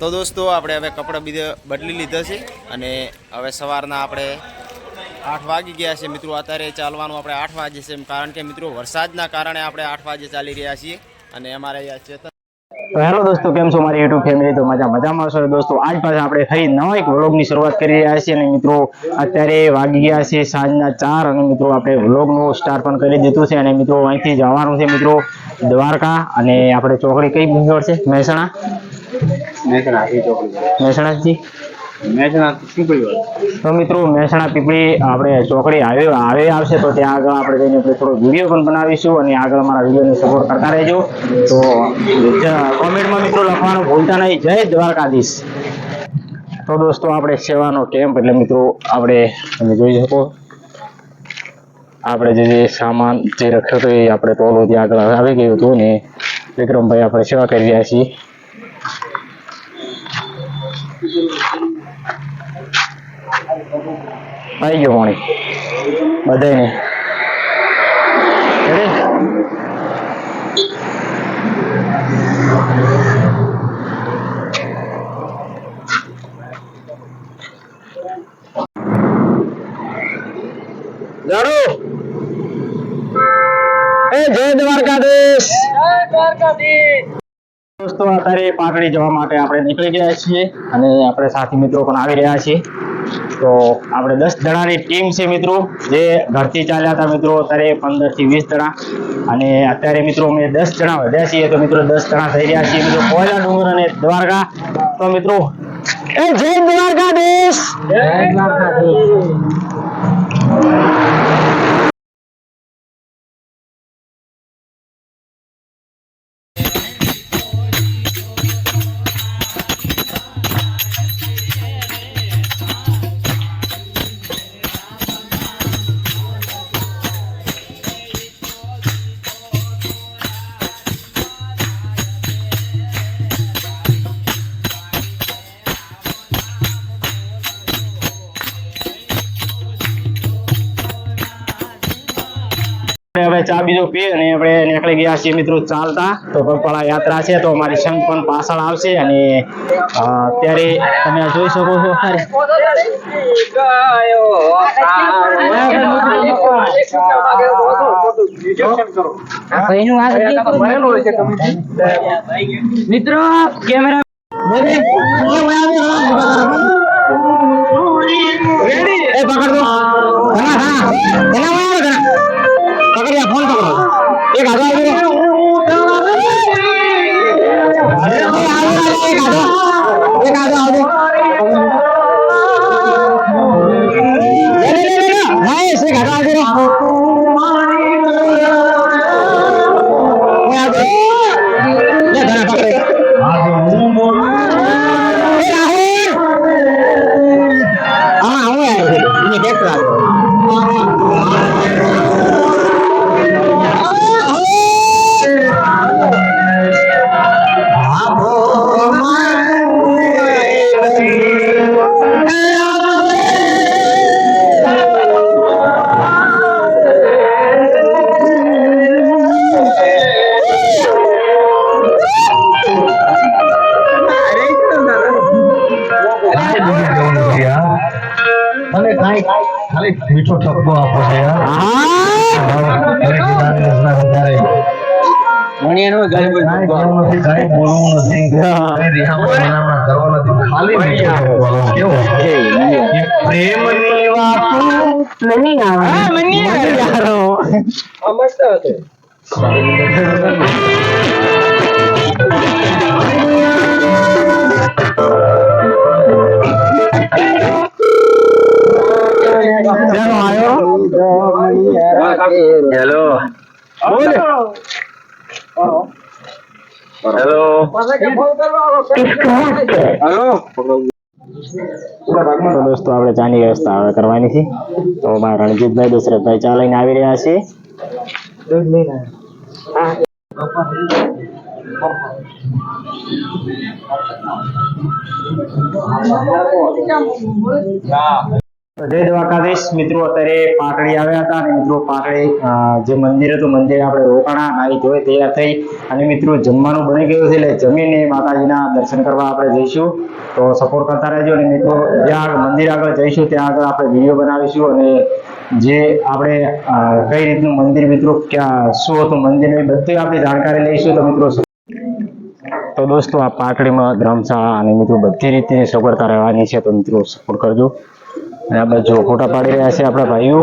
તો દોસ્તો, આપણે હવે કપડાં બીજે બદલી લીધા છે અને હવે સવારના આપણે આઠ વાગી ગયા છે. મિત્રો, અત્યારે ચાલવાનું આપણે આઠ વાગે છે કારણ કે મિત્રો, વરસાદના કારણે આપણે આઠ વાગે ચાલી રહ્યા છીએ અને અમારે અહીંયા ચેતન તો હેલો દોસ્તો કેમ છો મારી યુટ્યુબ ફેમિલી તો મજા મજામાં છો દોસ્તો આજ પાછા આપણે ફરી નવા એક વ્લોગની શરૂઆત કરી રહ્યા છીએ અને મિત્રો અત્યારે વાગી ગયા છે સાંજના ચાર અને મિત્રો આપણે વ્લોગનું સ્ટાર્ટ પણ કરી દીધું છે અને મિત્રો અહીંથી જવાનું છે મિત્રો દ્વારકા અને આપણે ચોકડી કઈ મૂંઝવણ છે? મહેસાણા? મહેસાણાજી તો મિત્રો મહેસાણા પીપળી આપણે ચોકડી આવે આવે, આવશે તો ત્યાં આગળ આપણે જઈને થોડો વીડિયો પણ બનાવીશું અને આગળ અમારા વિડીયોને સપોર્ટ કરતા રહેજો. તો કોમેન્ટમાં મિત્રો લખવાનું ભૂલતા નહીં. જય દ્વારકાધીશ. તો દોસ્તો, આપણે સેવાનો કેમ્પ એટલે મિત્રો, આપણે તમે જોઈ શકો. આપણે જે જે સામાન જે રખ્યો હતો એ આપણે ટોલો ત્યાં આગળ આવી ગયું હતું ને વિક્રમભાઈ આપણે સેવા કરી રહ્યા છીએ. આવી ગયો પાણી. બધાને દોસ્તો અત્યારે પાટડી જવા માટે આપણે નીકળી ગયા છીએ અને આપણે સાથી મિત્રો પણ આવી રહ્યા છીએ. તો આપણે દસ જણાની ટીમ છે મિત્રો. જે ઘરથી ચાલ્યા હતા મિત્રો અત્યારે પંદરથી વીસ જણા. અને અત્યારે મિત્રો અમે દસ જણા વધ્યા છીએ. તો મિત્રો દસ જણા થઈ રહ્યા છીએ. મિત્રો કોયલા ડુંગર અને દ્વારકા. તો મિત્રો જય દ્વારકાધીશ! જય દ્વારકાધીશ. આપણે હવે ચા બીજો પી અને આપણે નીકળી ગયા છીએ મિત્રો ચાલતા. તો પગપાળા યાત્રા છે તો અમારી સંઘ પણ પાછળ આવશે અને અ, અત્યારે તમે જોઈ શકો છો મિત્રો કેમેરા એ પકડ દો હા. ઘણા એક પ્રેમની વાતો નહીં આવે નહીં આવે હેલો હેલો તો દોસ્તો આપણે ચાની વ્યવસ્થા હવે કરવાની છે તો મારા રણજીતભાઈ દશરથભાઈ ચા લઈને આવી રહ્યા છે તો જય દ્વારકાધીશ. મિત્રો, અત્યારે પાટડી આવ્યા હતા અને મિત્રો, પાટડી જે મંદિર હતું, મંદિર આપણે રોકાણા, નાહી ધોઈ તૈયાર થઈ અને મિત્રો, જમવાનું બની ગયું છે, એટલે જમીને માતાજીના દર્શન કરવા આપણે જઈશું. તો સપોર્ટ કરતા રહેજો અને મિત્રો, જ્યાં મંદિર આગળ જઈશું, ત્યાં આગળ આપણે વીડિયો બનાવીશું અને જે આપણે કઈ રીતનું મંદિર મિત્રો, ક્યાં, શું હતું મંદિરની બધી આપણે જાણકારી લઈશું. તો મિત્રો, તો દોસ્તો, આ પાટડીમાં ધર્મશાળા અને મિત્રો, બધી રીતની સગવડતા રહેવાની છે. તો મિત્રો સપોર્ટ કરજો. અને આ બાજુ ફોટા પાડી રહ્યા છે આપણા ભાઈઓ.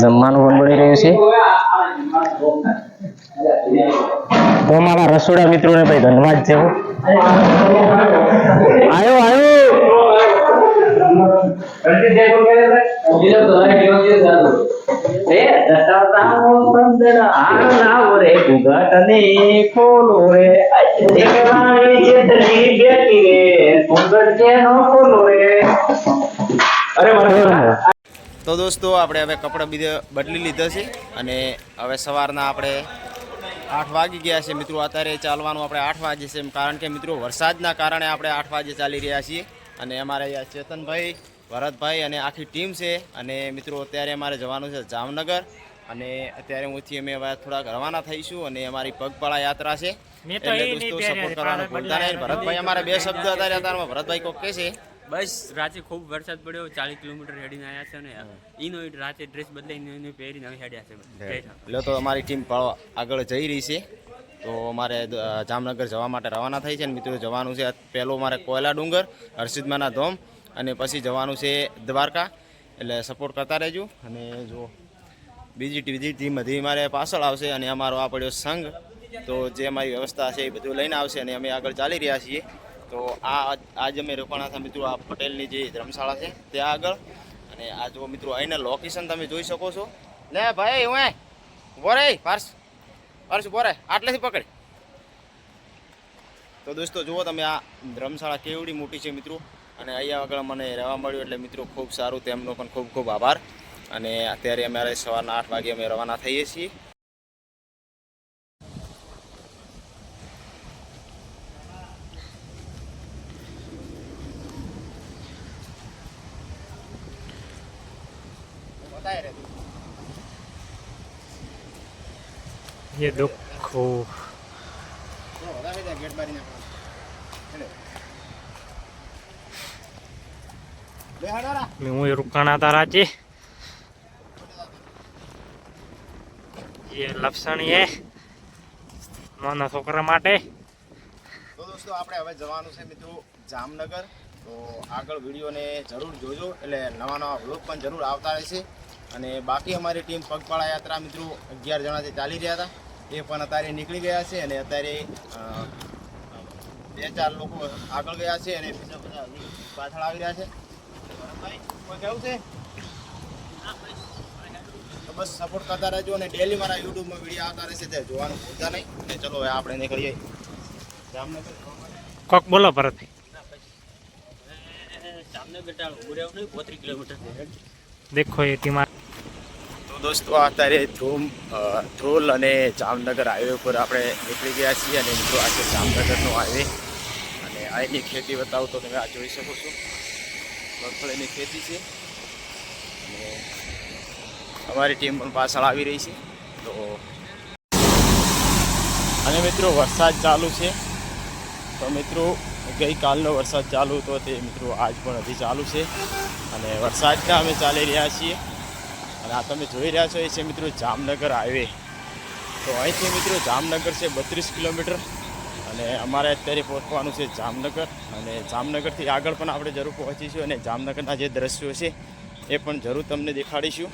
જમવાનું પણ મળી રહ્યું છે. તો મારા રસોડા મિત્રોને ભાઈ ધન્યવાદ છે આવ્યો રે ખોલો રે બેટી રે ખોલો રે તો દોસ્તો આપણે હવે કપડાં બીજે બદલી લીધા છે અને હવે સવારના આપણે આઠ વાગી ગયા છે. મિત્રો અત્યારે ચાલવાનું આપણે આઠ વાગે છે કારણ કે મિત્રો વરસાદના કારણે આપણે આઠ વાગે ચાલી રહ્યા છીએ. અને અમારે અહીંયા ચેતનભાઈ ભરતભાઈ અને આખી ટીમ છે. અને મિત્રો અત્યારે અમારે જવાનું છે જામનગર. અને અત્યારે હુંથી અમે હવે થોડાક રવાના થઈશું અને અમારી પગપાળા યાત્રા છે. એટલે દોસ્તો સપોર્ટ કરવાનું ભૂલતા નહીં. ભરતભાઈ અમારે બે શબ્દ અત્યારે ભરતભાઈ કોક કે છે. બસ રાતે ખૂબ વરસાદ પડ્યો ચાલીસ કિલોમીટર હેડીને આવ્યા છે ને ઈનો રાતે ડ્રેસ બદલાઈને એને પહેરીને હવે હેડ્યા છે. એટલે તો અમારી ટીમ આગળ જઈ રહી છે. તો અમારે જામનગર જવા માટે રવાના થઈ છે અને મિત્રો જવાનું છે પહેલો મારે કોયલા ડુંગર હર્ષિદમાના ધોમ અને પછી જવાનું છે દ્વારકા. એટલે સપોર્ટ કરતા રહેજો. અને જો બીજી બીજી ટીમ બધી મારે પાછળ આવશે અને અમારો આ પડ્યો સંઘ. તો જે અમારી વ્યવસ્થા છે એ બધું લઈને આવશે અને અમે આગળ ચાલી રહ્યા છીએ. તો આ આજ અમે રોકાણા મિત્રો, આ પટેલની જે ધર્મશાળા છે, ત્યાં આગળ. અને આ જો મિત્રો, અહીંના લોકેશન તમે જોઈ શકો છો. લે ભાઈ, હું બોરે પાર્સ. પાર્સ બોરે આટલેથી પકડ. તો દોસ્તો, જુઓ તમે આ ધર્મશાળા કેવડી મોટી છે મિત્રો. અને અહીંયા આગળ મને રહેવા મળ્યું એટલે મિત્રો, ખૂબ સારું. તેમનો પણ ખૂબ ખૂબ આભાર. અને અત્યારે અમારે સવારના આઠ વાગે અમે રવાના થઈએ છીએ. ये देखो ગેટ બારી હું रुकाना था राजे ये લપસણી હે નાના છોકરા માટે તો દોસ્તો આપણે હવે જવાનું છે મિત્રો જામનગર તો આગળ વિડીયોને જરૂર જોજો એટલે નવા નવા વ્લોગ પણ જરૂર આવતા રહેશે અને બાકી અમારી ટીમ પગપાળા યાત્રા મિત્રો અગિયાર જણાથી ચાલી રહ્યા હતા એ પણ અત્યારે નીકળી ગયા છે અને અત્યારે બે ચાર લોકો આગળ ગયા છે અને બીજા બધા પાછળ આવી રહ્યા છે. કેવું છે? બસ સપોર્ટ કરતા રહેજો અને ડેલી મારા યુટ્યુબમાં વીડિયો આવતા રહેશે તે જોવાનું ભૂલતા નહીં. અને ચલો હવે આપણે નીકળીએ. જામનગર. કોક બોલો પરત જામનગર ઉડ્યા નહીં પોત્રીસ કિલોમીટર. દેખો એ ટીમાં દોસ્તો, અત્યારે ધ્રુમ ધ્રોલ અને જામનગર હાઈવે પર આપણે નીકળી ગયા છીએ અને મિત્રો આ છે જામનગરનો હાઈવે અને અહીંની ખેતી બતાવું તો તમે આ જોઈ શકો છો. મગફળીની ખેતી છે. અને અમારી ટીમ પણ પાછળ આવી રહી છે. તો અને મિત્રો, વરસાદ ચાલુ છે. તો મિત્રો, ગઈકાલનો વરસાદ ચાલુ હતો તે મિત્રો આજ પણ હજી ચાલુ છે. અને વરસાદના અમે ચાલી રહ્યા છીએ. અને આ તમે જોઈ રહ્યા છો એ છે મિત્રો જામનગર હાઈવે. તો અહીંથી મિત્રો જામનગર છે બત્રીસ કિલોમીટર અને અમારે અત્યારે પહોંચવાનું છે જામનગર અને જામનગરથી આગળ પણ આપણે જરૂર પહોંચીશું અને જામનગરના જે દ્રશ્યો છે એ પણ જરૂર તમને દેખાડીશું.